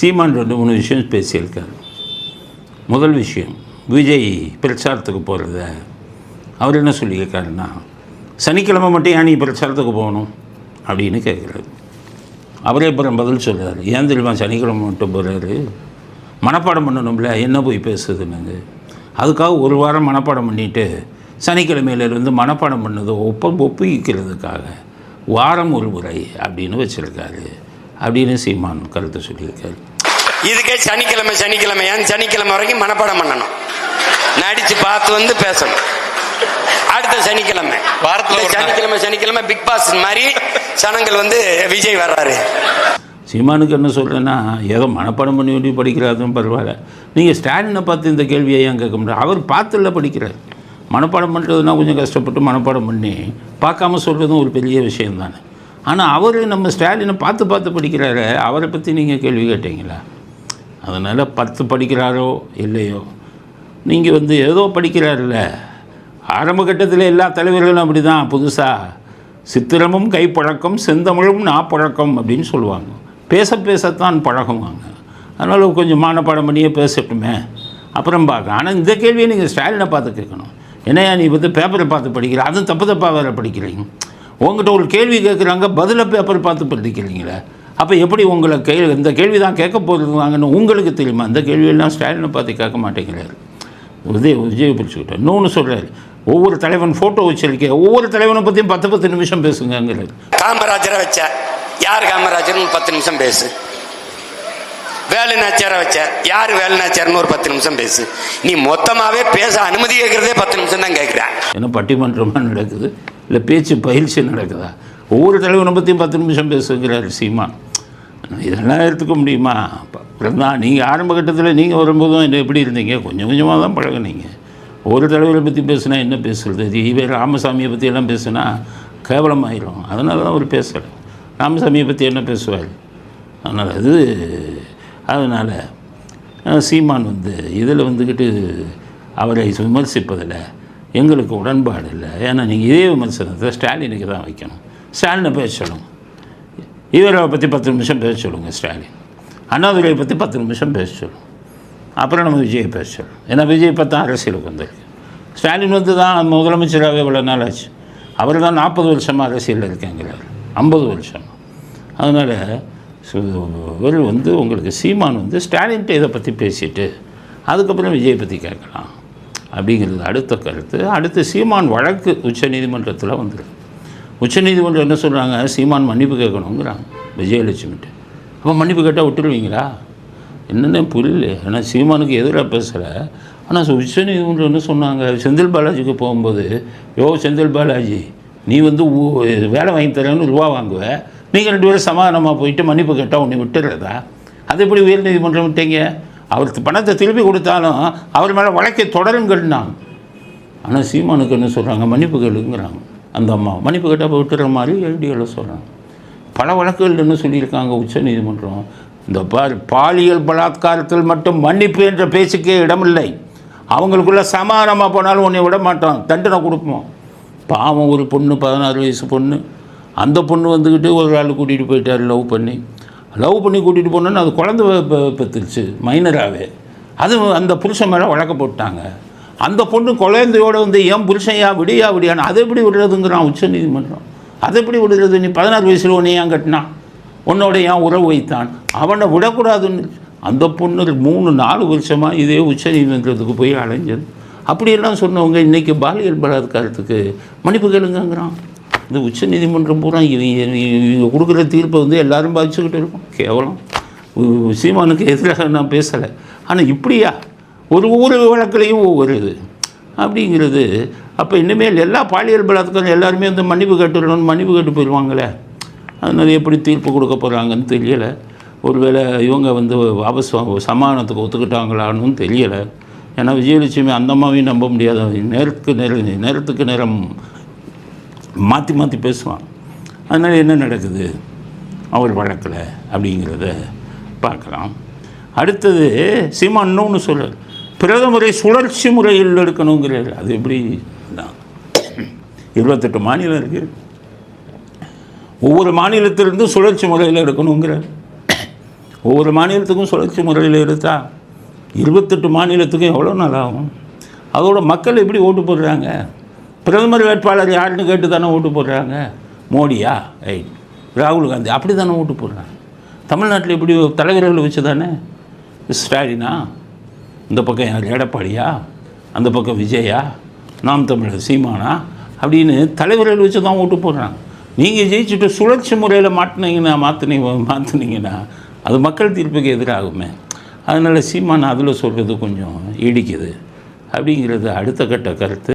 சீமான் ரெண்டு மூணு விஷயம் பேசியிருக்காரு. முதல் விஷயம் விஜய் பிரச்சாரத்துக்கு போகிறத அவர் என்ன சொல்லியிருக்காருன்னா சனிக்கிழமை மட்டும் ஏன் நீ பிரச்சாரத்துக்கு போகணும்? அப்படின்னு கேட்குறாரு. அவரே அப்புறம் பதில் சொல்கிறாரு ஏன் தெரியுமா சனிக்கிழமை மட்டும் போகிறாரு மனப்பாடம் பண்ணணும்ல என்ன போய் பேசுதுன்னு அதுக்காக ஒரு வாரம் மனப்பாடம் பண்ணிவிட்டு சனிக்கிழமையிலேருந்து மனப்பாடம் பண்ணதை ஒப்ப ஒப்புவிக்கிறதுக்காக வாரம் ஒரு முறை அப்படின்னு வச்சுருக்காரு. அப்படின்னு சீமான் கருத்து சொல்லியிருக்காரு. இதுக்கே சனிக்கிழமை சனிக்கிழமை ஏன் சனிக்கிழமை வரைக்கும் மனப்பாடம் பண்ணணும். நடிச்சு பார்த்து வந்து பேசணும். அடுத்த சனிக்கிழமை. வாரத்துல. சனிக்கிழமை சனிக்கிழமை பிக் பாஸ் மாதிரி சனங்கள் வந்து விஜய் வர்றாரு. சீமானுக்கு என்ன சொல்கிறேன்னா ஏதோ மனப்பாடம் பண்ணி வேண்டி படிக்கிறாதுன்னு பரவாயில்ல. நீங்கள் ஸ்டாலினை பார்த்து இந்த கேள்வியை ஏன் கேட்க முடியாது அவர் பார்த்துல படிக்கிறார். மனப்பாடம் பண்ணுறதுனா கொஞ்சம் கஷ்டப்பட்டு மனப்பாடம் பண்ணி பார்க்காம சொல்கிறதும் ஒரு பெரிய விஷயம் தானே ஆனால் அவர் நம்ம ஸ்டாலினை பார்த்து பார்த்து படிக்கிறாரு. அவரை பற்றி நீங்கள் கேள்வி கேட்டீங்களா? அதனால் பத்து படிக்கிறாரோ இல்லையோ? நீங்கள் வந்து ஏதோ படிக்கிறாருல்ல. ஆரம்ப கட்டத்தில் எல்லா தலைவர்களும் அப்படி தான் புதுசாக சித்திரமும் கைப்பழக்கம் செந்தமிழும் நாப்பழக்கம் அப்படின்னு சொல்லுவாங்க. பேச பேசத்தான் பழகுவாங்க. அதனால் கொஞ்சம் மானப்பாடம் பண்ணியே பேசட்டுமே. அப்புறம் பார்க்க ஆனால் இந்த கேள்வியை நீங்கள் ஸ்டாலினை பார்த்து கேட்கணும். என்னையா நீ வந்து பேப்பரை பார்த்து படிக்கிற? அதுவும் தப்பு தப்பாக வேறு படிக்கிறீங்க. உங்கள்கிட்ட ஒரு கேள்வி கேட்குறாங்க பதிலை பேப்பர் பார்த்து படிக்கிறீங்களே. அப்போ எப்படி உங்களை கேள்வி இந்த கேள்வி தான் கேட்க போகிறாங்கன்னு உங்களுக்கு தெரியுமா? இந்த கேள்வியெல்லாம் ஸ்டாலினை பார்த்து கேட்க மாட்டேங்கிறாரு. விஜய் விஜய் பிடிச்சிக்கிட்டேன் இன்னொன்று சொல்கிறாரு ஒவ்வொரு தலைவன் ஃபோட்டோ வச்சிருக்கேன் ஒவ்வொரு தலைவனை பற்றியும் பத்து பத்து நிமிஷம் பேசுங்கங்கிறாரு. காமராஜரை வச்ச. யார் காமராஜர்னு பத்து நிமிஷம் பேசு. வேலு நாச்சியாரை வச்ச. யார் வேலு நாச்சியார்னு ஒரு பத்து நிமிஷம் பேசு. நீ மொத்தமாவே பேச அனுமதி கேட்கறதே பத்து நிமிஷம் தான் கேட்குற என்ன பட்டிமன்றமாக நடக்குது? இல்லை பேச்சு பயிற்சி நடக்குதா? ஒவ்வொரு தலைவனை பற்றியும் பத்து நிமிஷம் பேசுகிறார் சீமான். இதெல்லாம் எடுத்துக்க முடியுமா? அப்புறம் தான் நீங்கள் ஆரம்ப கட்டத்தில் நீங்கள் வரும்போதும் என்ன எப்படி இருந்தீங்க? கொஞ்சம் கொஞ்சமாக தான் பழகுனீங்க. ஒரு தலைவரை பற்றி பேசுனா என்ன பேசுறது? ஜீவே ராமசாமியை பற்றியெல்லாம் பேசுனா கேவலமாயிரும். அதனால தான் அவர் பேசலை. ராமசாமியை பற்றி என்ன பேசுவார்? அதனால் அது அதனால் சீமான் வந்து இதில் வந்துக்கிட்டு அவரை விமர்சிப்பதில் எங்களுக்கு உடன்பாடு இல்லை. ஏன்னா நீங்கள் இதே விமர்சனத்தை ஸ்டாலினுக்கு தான் வைக்கணும். ஸ்டாலினை பேசணும். இவரை பற்றி பத்து நிமிஷம் பேச சொல்லுங்கள் ஸ்டாலின். அண்ணாதுரையை பற்றி பத்து நிமிஷம் பேச சொல்லுங்க. அப்புறம் நம்ம விஜயை பேச சொல்லுவோம் ஏன்னா விஜய் இப்போ தான் அரசியலுக்கு வந்திருக்கு. ஸ்டாலின் வந்து தான் முதலமைச்சராகவே இவ்வளோ நாள் ஆச்சு. அவர் தான் நாற்பது வருஷமாக அரசியலில் இருக்கேங்கிறார். ஐம்பது வருஷம். அதனால் இவர் வந்து உங்களுக்கு சீமான் வந்து ஸ்டாலின்கிட்ட இதை பற்றி பேசிட்டு அதுக்கப்புறம் விஜயை பற்றி கேட்கலாம். அப்படிங்கிறது அடுத்த கருத்து. அடுத்து சீமான் வழக்கு உச்சநீதிமன்றத்தில் வந்துருக்கு. உச்சநீதிமன்றம் என்ன சொல்கிறாங்க சீமான் மன்னிப்பு கேட்கணுங்கிறாங்க. விஜயலட்சுமிட்டு அப்போ மன்னிப்பு கேட்டால் விட்டுருவீங்களா? என்னென்ன புரியல. ஆனால் சீமானுக்கு எதிராக பேசலை ஆனால் உச்சநீதிமன்றம் என்ன சொன்னாங்க? செந்தில் பாலாஜிக்கு போகும்போது யோ செந்தில் பாலாஜி நீ வந்து வேலை வாங்கி தரேன்னு ரூபா வாங்குவ. நீங்கள் ரெண்டு பேரும் சமாதானமாக போயிட்டு மன்னிப்பு கேட்டால் உன்னை விட்டுறதா? அது எப்படி உயர்நீதிமன்றம் விட்டீங்க? அவருக்கு பணத்தை திருப்பி கொடுத்தாலும் அவர் மேலே வழக்கை தொடருங்கள்னாங்க ஆனால் சீமானுக்கு என்ன சொல்கிறாங்க மன்னிப்பு கேளுங்கிறாங்க. அந்த அம்மா. மன்னிப்பு கேட்டால் விட்டுற மாதிரி ஐடியாவில் சொல்கிறேன் பல வழக்குகள் என்ன சொல்லியிருக்காங்க உச்சநீதிமன்றம் இந்த பார் பாலியல் பலாத்காரத்தில் மட்டும் மன்னிப்பு என்ற பேச்சுக்கே இடமில்லை. அவங்களுக்குள்ள சமாதானமாக போனாலும் உன்னை விட மாட்டோம் தண்டனை கொடுப்போம். பாவம் ஒரு பொண்ணு பதினாறு வயசு பொண்ணு. அந்த பொண்ணு வந்துக்கிட்டு ஒரு ஆள் கூட்டிகிட்டு போயிட்டார் லவ் பண்ணி. லவ் பண்ணி கூட்டிகிட்டு போனோன்னு அது குழந்தை பெ- மைனராகவே அது அந்த புருஷன் மேலே வழக்க போட்டாங்க. அந்த பொண்ணு குழந்தையோட வந்து ஏன் புருஷன் விடியா விடியான்னு அதை எப்படி விடுறதுங்கிறான் உச்சநீதிமன்றம் அதை எப்படி விடுறது? நீ பதினாறு வயசில் உன்னை ஏன் கட்டினான் உன்னோட ஏன் உறவு வைத்தான்? அவனை விடக்கூடாதுன்னு. அந்த பொண்ணு மூணு நாலு வருஷமாக இதே உச்சநீதிமன்றத்துக்கு போய் அலைஞ்சது. அப்படியெல்லாம் சொன்னவங்க இன்றைக்கி பாலியல் பலாத்காரத்துக்கு மன்னிப்பு கேளுங்கங்கிறான். இந்த உச்சநீதிமன்றம் பூரா இவங்க கொடுக்குற தீர்ப்பை வந்து எல்லாரும் பாதிச்சுக்கிட்டு இருக்கோம். கேவலம். சீமானுக்கு எதிராக நான் பேசலை. ஆனால் இப்படியா? ஒரு ஊர் வழக்குலையும் ஒவ்வொரு இது. அப்படிங்கிறது அப்போ இனிமேல் எல்லா பாலியல் பலாத்காரம் எல்லாருமே வந்து மன்னிப்பு கேட்டுடணும்னு மன்னிப்பு கேட்டு போயிடுவாங்களே அதனால் எப்படி தீர்ப்பு கொடுக்க போகிறாங்கன்னு தெரியலை. ஒருவேளை இவங்க வந்து வாபஸ் சமாதானத்துக்கு ஒத்துக்கிட்டாங்களான்னு தெரியலை. ஏன்னா விஜயலட்சுமி அந்த அம்மாவையும் நம்ப முடியாத. நேரத்துக்கு நேரம் நேரத்துக்கு நேரம் மாற்றி மாற்றி பேசுவான். அதனால் என்ன நடக்குது? அவர் வழக்கில் அப்படிங்கிறத பார்க்கலாம். அடுத்தது சீமான் இன்னொன்று சொல்லு பிரதமரை சுழற்சி முறையில் எடுக்கணுங்கிறார். அது எப்படி தான். இருபத்தெட்டு மாநிலம் இருக்குது ஒவ்வொரு மாநிலத்திலிருந்து சுழற்சி முறையில் எடுக்கணுங்கிறார் ஒவ்வொரு மாநிலத்துக்கும் சுழற்சி முறையில் எடுத்தா இருபத்தெட்டு மாநிலத்துக்கும் எவ்வளோ நாள் ஆகும் அதோட மக்கள் எப்படி ஓட்டு போடுறாங்க? பிரதமர் வேட்பாளர் யாருன்னு கேட்டு தானே ஓட்டு போடுறாங்க? மோடியா? ஐ ராகுல் காந்தி. அப்படி தானே ஓட்டு போடுறாங்க. தமிழ்நாட்டில் எப்படி தலைவர்களை வச்சு தானே ஸ்டாலினா? இந்த பக்கம் யார் எடப்பாடியா? அந்த பக்கம் விஜயா? நாம் தமிழர் சீமானா? அப்படின்னு தலைவர்கள் வச்சு தான் ஓட்டு போடுறாங்க. நீங்கள் ஜெயிச்சுட்டு சுழற்சி முறையில் மாட்டினீங்கன்னா மாற்றினீங்க மாற்றினீங்கன்னா அது மக்கள் தீர்ப்புக்கு எதிராகுமே. அதனால் சீமான் அதில் சொல்கிறது கொஞ்சம் இடிக்குது. அப்படிங்கிறது அடுத்த கட்ட கருத்து.